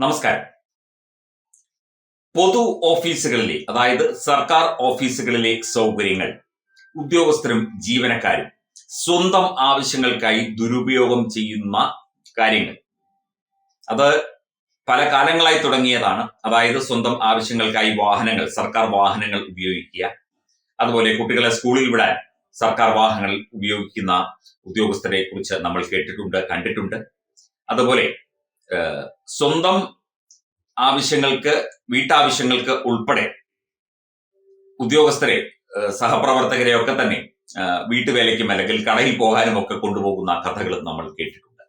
നമസ്കാരം. പൊതു ഓഫീസുകളിലെ അതായത് സർക്കാർ ഓഫീസുകളിലെ സൗകര്യങ്ങൾ ഉദ്യോഗസ്ഥരും ജീവനക്കാരും സ്വന്തം ആവശ്യങ്ങൾക്കായി ദുരുപയോഗം ചെയ്യുന്ന കാര്യങ്ങൾ. അത് പല കാലങ്ങളായി തുടങ്ങിയതാണ്. അതായത് സ്വന്തം ആവശ്യങ്ങൾക്കായി വാഹനങ്ങൾ സർക്കാർ വാഹനങ്ങൾ ഉപയോഗിക്കുക. അതുപോലെ കുട്ടികളെ സ്കൂളിൽ വിടാൻ സർക്കാർ വാഹനങ്ങൾ ഉപയോഗിക്കുന്ന ഉദ്യോഗസ്ഥരെ കുറിച്ച് നമ്മൾ കേട്ടിട്ടുണ്ട് കണ്ടിട്ടുണ്ട്. അതുപോലെ സ്വന്തം ആവശ്യങ്ങൾക്ക് വീട്ടാവശ്യങ്ങൾക്ക് ഉൾപ്പെടെ ഉദ്യോഗസ്ഥരെ സഹപ്രവർത്തകരെ ഒക്കെ തന്നെ വീട്ടുവേലയ്ക്കും അല്ലെങ്കിൽ കടയിൽ പോകാനും ഒക്കെ കൊണ്ടുപോകുന്ന കഥകൾ നമ്മൾ കേട്ടിട്ടുണ്ട്.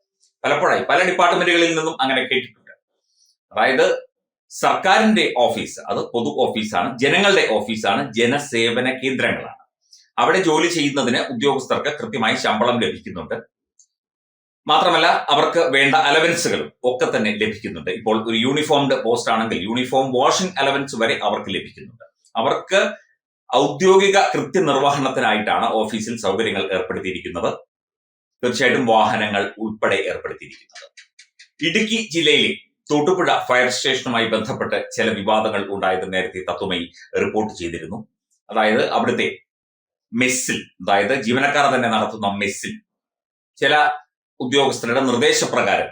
പലപ്പോഴായി പല ഡിപ്പാർട്ട്മെന്റുകളിൽ നിന്നും അങ്ങനെ കേട്ടിട്ടുണ്ട്. അതായത് സർക്കാരിന്റെ ഓഫീസ് അത് പൊതു ഓഫീസാണ് ജനങ്ങളുടെ ഓഫീസാണ് ജനസേവന കേന്ദ്രങ്ങളാണ്. അവിടെ ജോലി ചെയ്യുന്നതിന് ഉദ്യോഗസ്ഥർക്ക് കൃത്യമായി ശമ്പളം ലഭിക്കുന്നുണ്ട്. മാത്രമല്ല അവർക്ക് വേണ്ട അലവൻസുകളും ഒക്കെ തന്നെ ലഭിക്കുന്നുണ്ട്. ഇപ്പോൾ ഒരു യൂണിഫോംഡ് പോസ്റ്റ് ആണെങ്കിൽ യൂണിഫോം വാഷിംഗ് അലവൻസ് വരെ അവർക്ക് ലഭിക്കുന്നുണ്ട്. അവർക്ക് ഔദ്യോഗിക കൃത്യനിർവഹണത്തിനായിട്ടാണ് ഓഫീസിൽ സൗകര്യങ്ങൾ ഏർപ്പെടുത്തിയിരിക്കുന്നത്. തീർച്ചയായിട്ടും വാഹനങ്ങൾ ഉൾപ്പെടെ ഏർപ്പെടുത്തിയിരിക്കുന്നത്. ഇടുക്കി ജില്ലയിലെ തൊടുപുഴ ഫയർ സ്റ്റേഷനുമായി ബന്ധപ്പെട്ട് ചില വിവാദങ്ങൾ ഉണ്ടായത് നേരത്തെ തത്വമയി റിപ്പോർട്ട് ചെയ്തിരുന്നു. അതായത് അവിടുത്തെ മെസ്സിൽ അതായത് ജീവനക്കാർ തന്നെ നടത്തുന്ന മെസ്സിൽ ചില ഉദ്യോഗസ്ഥരുടെ നിർദ്ദേശപ്രകാരം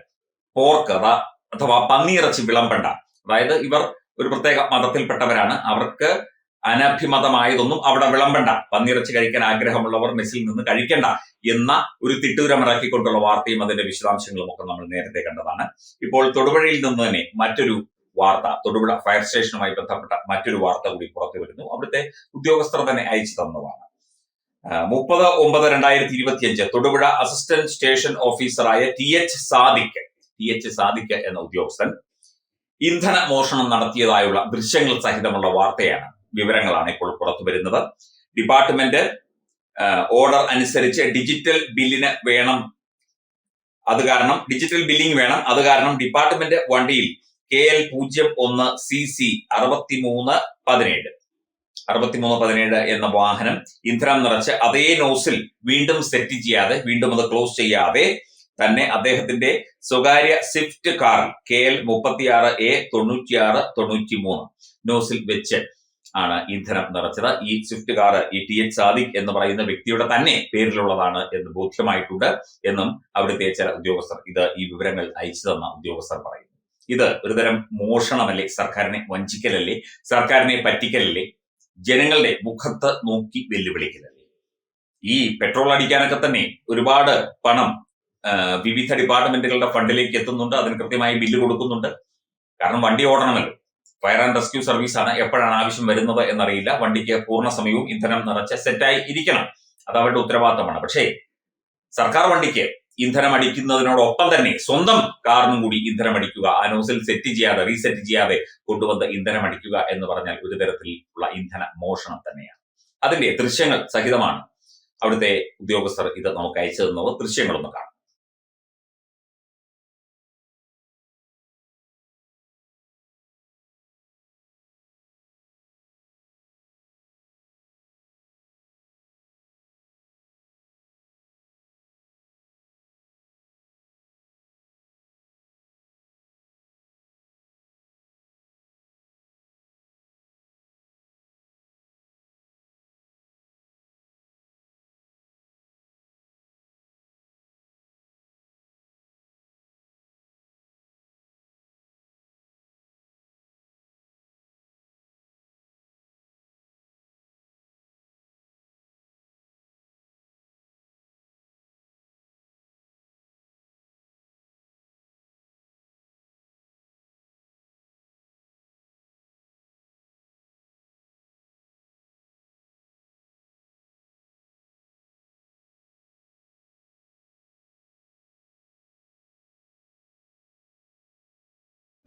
പോർക്ക് അതാ അഥവാ പന്നിയിറച്ചി വിളമ്പണ്ട. അതായത് ഇവർ ഒരു പ്രത്യേക മതത്തിൽപ്പെട്ടവരാണ്. അവർക്ക് അനഭിമതമായതൊന്നും അവിടെ വിളമ്പണ്ട. പന്നിയിറച്ചി കഴിക്കാൻ ആഗ്രഹമുള്ളവർ മെസ്സിൽ നിന്ന് കഴിക്കണ്ട എന്ന ഒരു തിട്ടൂരമിറക്കിക്കൊണ്ടുള്ള വാർത്തയും അതിന്റെ വിശദാംശങ്ങളും ഒക്കെ നമ്മൾ നേരത്തെ കണ്ടതാണ്. ഇപ്പോൾ തൊടുപുഴയിൽ നിന്ന് തന്നെ മറ്റൊരു വാർത്ത തൊടുപുഴ ഫയർ സ്റ്റേഷനുമായി ബന്ധപ്പെട്ട മറ്റൊരു വാർത്ത കൂടി പുറത്തു വരുന്നു അവിടുത്തെ ഉദ്യോഗസ്ഥർ തന്നെ അയച്ചു തന്നതാണ്. മുപ്പത് ഒമ്പത് രണ്ടായിരത്തി ഇരുപത്തിയഞ്ച് തൊടുപുഴ അസിസ്റ്റന്റ് സ്റ്റേഷൻ ഓഫീസറായ T H Sadiq T H Sadiq എന്ന ഉദ്യോഗസ്ഥൻ ഇന്ധന മോഷണം നടത്തിയതായുള്ള ദൃശ്യങ്ങൾ സഹിതമുള്ള വാർത്തയാണ് വിവരങ്ങളാണ് ഇപ്പോൾ പുറത്തു വരുന്നത്. ഡിപ്പാർട്ട്മെന്റ് ഓർഡർ അനുസരിച്ച് ഡിജിറ്റൽ ബില്ലിന് വേണം അത് കാരണം ഡിജിറ്റൽ ബില്ലിംഗ് വേണം അത് കാരണം ഡിപ്പാർട്ട്മെന്റ് വണ്ടിയിൽ കെ എൽ പൂജ്യം ഒന്ന് സി സി അറുപത്തിമൂന്ന് പതിനേഴ് അറുപത്തിമൂന്ന് പതിനേഴ് എന്ന വാഹനം ഇന്ധനം നിറച്ച് അതേ നോസിൽ വീണ്ടും സെറ്റ് ചെയ്യാതെ വീണ്ടും അത് ക്ലോസ് ചെയ്യാതെ തന്നെ അദ്ദേഹത്തിന്റെ സ്വകാര്യ സ്വിഫ്റ്റ് കാർ കെ എൽ മുപ്പത്തിയാറ് എ തൊണ്ണൂറ്റിയാറ് തൊണ്ണൂറ്റി മൂന്ന് നോസിൽ വെച്ച് ആണ് ഇന്ധനം നിറച്ചത്. ഈ സ്വിഫ്റ്റ് കാർ ഈ ടി എച്ച് സാദിഖ് എന്ന് പറയുന്ന വ്യക്തിയുടെ തന്നെ പേരിലുള്ളതാണ് എന്ന് ബോധ്യമായിട്ടുണ്ട് എന്നും അവിടുത്തെ ചില ഉദ്യോഗസ്ഥർ ഇത് ഈ വിവരങ്ങൾ അയച്ചു തന്ന ഉദ്യോഗസ്ഥർ പറയുന്നു. ഇത് ഒരുതരം മോഷണമല്ലേ സർക്കാരിനെ വഞ്ചിക്കലല്ലേ? സർക്കാരിനെ പറ്റിക്കലല്ലേ? ജനങ്ങളുടെ മുഖത്ത് നോക്കി വെല്ലുവിളിക്കലല്ലേ ഈ പെട്രോൾ അടിക്കാനൊക്കെ തന്നെ ഒരുപാട് പണം വിവിധ ഡിപ്പാർട്ട്മെന്റുകളുടെ ഫണ്ടിലേക്ക് എത്തുന്നുണ്ട്. അതിന് കൃത്യമായി ബില്ല് കൊടുക്കുന്നുണ്ട്. കാരണം വണ്ടി ഓടണമല്ലോ. ഫയർ ആൻഡ് റെസ്ക്യൂ സർവീസ് ആണ് എപ്പോഴാണ് ആവശ്യം വരുന്നത് എന്നറിയില്ല. വണ്ടിക്ക് പൂർണ സമയവും ഇന്ധനം നിറച്ച് സെറ്റായി ഇരിക്കണം. അത് അവരുടെ ഉത്തരവാദിത്തമാണ്. പക്ഷേ സർക്കാർ വണ്ടിക്ക് ഇന്ധനം അടിക്കുന്നതിനോടൊപ്പം തന്നെ സ്വന്തം കാറിനും കൂടി ഇന്ധനം അടിക്കുക ആ നോസിൽ സെറ്റ് ചെയ്യാതെ റീസെറ്റ് ചെയ്യാതെ കൊണ്ടുവന്ന് ഇന്ധനം അടിക്കുക എന്ന് പറഞ്ഞാൽ ഒരു തരത്തിലുള്ള ഇന്ധന മോഷണം തന്നെയാണ്. അതിന്റെ ദൃശ്യങ്ങൾ സഹിതമാണ് അവിടുത്തെ ഉദ്യോഗസ്ഥർ ഇത് നമുക്ക് അയച്ചു തന്നത്. ദൃശ്യങ്ങളൊന്ന് കാണാം.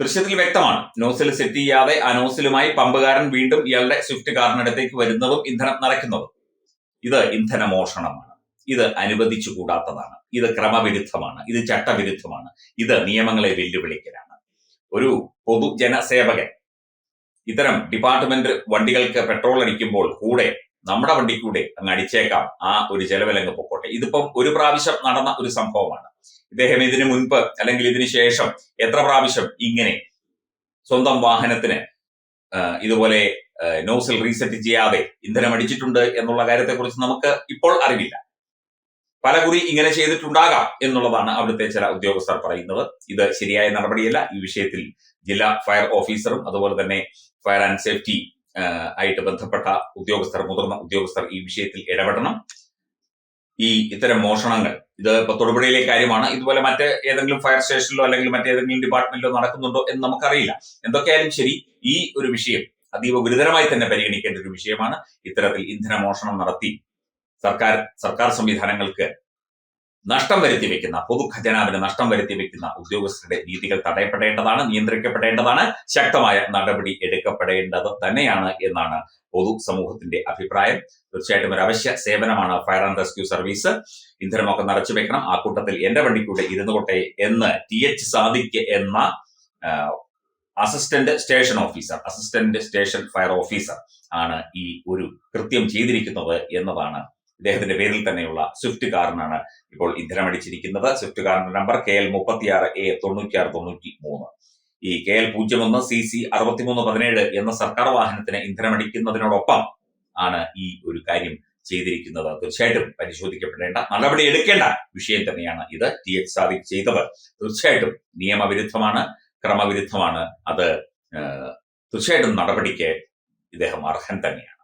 ദൃശ്യത്തിൽ വ്യക്തമാണ്. നോസിൽ സെറ്റ് ചെയ്യാതെ ആ നോസിലുമായി പമ്പുകാരൻ വീണ്ടും ഇയാളുടെ സ്വിഫ്റ്റ് കാറിനടുത്തേക്ക് വരുന്നതും ഇന്ധനം നിറയ്ക്കുന്നതും. ഇത് ഇന്ധന മോഷണമാണ് ഇത് അനുവദിച്ചു കൂടാത്തതാണ്. ഇത് ക്രമവിരുദ്ധമാണ്. ഇത് ചട്ടവിരുദ്ധമാണ്. ഇത് നിയമങ്ങളെ വെല്ലുവിളിക്കലാണ്. ഒരു പൊതുജനസേവകൻ ഇത്തരം ഡിപ്പാർട്ട്മെന്റ് വണ്ടികൾക്ക് പെട്രോൾ അടിക്കുമ്പോൾ കൂടെ നമ്മുടെ വണ്ടി കൂടെ അങ്ങ് അടിച്ചേക്കാം. ആ ഒരു ചെലവിലങ്ങ് പൊക്കോട്ടെ. ഇതിപ്പം ഒരു പ്രാവശ്യം നടന്ന ഒരു സംഭവമാണ്. ഇദ്ദേഹം ഇതിനു മുൻപ് അല്ലെങ്കിൽ ഇതിനു ശേഷം എത്ര പ്രാവശ്യം ഇങ്ങനെ സ്വന്തം വാഹനത്തിന് ഇതുപോലെ നോസിൽ റീസെറ്റ് ചെയ്യാതെ ഇന്ധനം അടിച്ചിട്ടുണ്ട് എന്നുള്ള കാര്യത്തെക്കുറിച്ച് നമുക്ക് ഇപ്പോൾ അറിവില്ല. പലകുറി ഇങ്ങനെ ചെയ്തിട്ടുണ്ടാകാം എന്നുള്ളതാണ് അവിടുത്തെ ചില ഉദ്യോഗസ്ഥർ പറയുന്നത്. ഇത് ശരിയായ നടപടിയല്ല. ഈ വിഷയത്തിൽ ജില്ലാ ഫയർ ഓഫീസറും അതുപോലെ തന്നെ ഫയർ ആൻഡ് സേഫ്റ്റി ആയിട്ട് ബന്ധപ്പെട്ട ഉദ്യോഗസ്ഥർ മുതിർന്ന ഉദ്യോഗസ്ഥർ ഈ വിഷയത്തിൽ ഇടപെടണം. ഈ ഇത്തരം മോഷണങ്ങൾ ഇത് ഇപ്പൊ തൊടുപുഴയിലെ കാര്യമാണ്. ഇതുപോലെ മറ്റ് ഏതെങ്കിലും ഫയർ സ്റ്റേഷനിലോ അല്ലെങ്കിൽ മറ്റേതെങ്കിലും ഡിപ്പാർട്ട്മെന്റിലോ നടക്കുന്നുണ്ടോ എന്ന് നമുക്കറിയില്ല. എന്തൊക്കെയായാലും ശരി ഈ ഒരു വിഷയം അതീവ ഗുരുതരമായി തന്നെ പരിഗണിക്കേണ്ട ഒരു വിഷയമാണ് ഇത്തരത്തിൽ ഇന്ധന മോഷണം നടത്തി. സർക്കാർ സർക്കാർ സംവിധാനങ്ങൾക്ക് നഷ്ടം വരുത്തി വെക്കുന്ന പൊതുഖജനാവിന് നഷ്ടം വരുത്തി വെക്കുന്ന ഉദ്യോഗസ്ഥരുടെ രീതികൾ തടയപ്പെടേണ്ടതാണ് നിയന്ത്രിക്കപ്പെടേണ്ടതാണ് ശക്തമായ നടപടി എടുക്കപ്പെടേണ്ടത് തന്നെയാണ് എന്നാണ് പൊതു സമൂഹത്തിന്റെ അഭിപ്രായം. തീർച്ചയായിട്ടും ഒരു അവശ്യ സേവനമാണ് ഫയർ ആൻഡ് റെസ്ക്യൂ സർവീസ്. ഇന്ധനമൊക്കെ നിറച്ചു വെക്കണം. ആ കൂട്ടത്തിൽ എന്റെ വണ്ടിക്കൂടെ ഇരുന്നു കൊട്ടെ എന്ന് ടി എച്ച് സാദിക്ക് എന്ന assistant station officer assistant station fire officer ആണ് ഈ ഒരു കൃത്യം ചെയ്തിരിക്കുന്നത് എന്നതാണ് ഇദ്ദേഹത്തിന്റെ പേരിൽ തന്നെയുള്ള സ്വിഫ്റ്റ് കാറിനാണ് ഇപ്പോൾ ഇന്ധനമടിച്ചിരിക്കുന്നത് സ്വിഫ്റ്റ് കാറിന്റെ നമ്പർ കെ എൽ മുപ്പത്തിയാറ് എ തൊണ്ണൂറ്റിയാറ് തൊണ്ണൂറ്റി മൂന്ന് ഈ കെ എൽ പൂജ്യം ഒന്ന് സി സി അറുപത്തിമൂന്ന് പതിനേഴ് എന്ന സർക്കാർ വാഹനത്തിന് ഇന്ധനമടിക്കുന്നതിനോടൊപ്പം ആണ് ഈ ഒരു കാര്യം ചെയ്തിരിക്കുന്നത്. തീർച്ചയായിട്ടും പരിശോധിക്കപ്പെടേണ്ട നടപടി എടുക്കേണ്ട വിഷയം തന്നെയാണ് ഇത്. ടി എച്ച് സാദിഖ് ചെയ്തത് തീർച്ചയായിട്ടും നിയമവിരുദ്ധമാണ് ക്രമവിരുദ്ധമാണ്. അത് തീർച്ചയായിട്ടും നടപടിക്ക് ഇദ്ദേഹം അർഹൻ തന്നെയാണ്.